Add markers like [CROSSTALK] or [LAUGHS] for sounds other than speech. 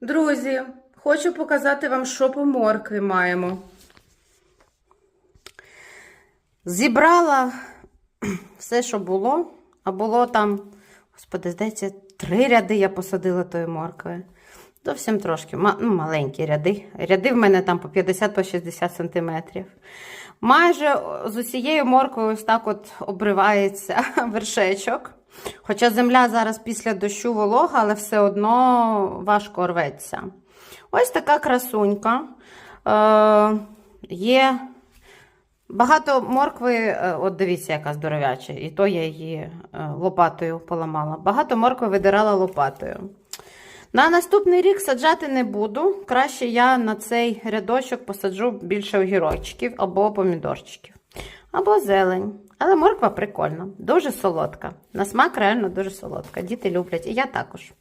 Друзі, хочу показати вам, що по моркві маємо. Зібрала [CLEARS THROAT] все, що було, а було там, господи, здається, три ряди я посадила тої моркви. Зовсім трошки, ну, маленькі ряди. Ряди в мене там по 50-60 сантиметрів. Майже з усією морквою ось так от обривається [LAUGHS] вершечок. Хоча земля зараз після дощу волога, але все одно важко рветься. Ось така красунька. Е, є багато моркви, е, от дивіться, яка здоровяча, і то я її е, лопатою поламала. Багато моркви видирала лопатою. На наступний рік саджати не буду. Краще я на цей рядочок посаджу більше огірочків або помідорчиків, або зелень. Але морква прикольна, дуже солодка. На смак реально дуже солодка. Діти люблять, і я також.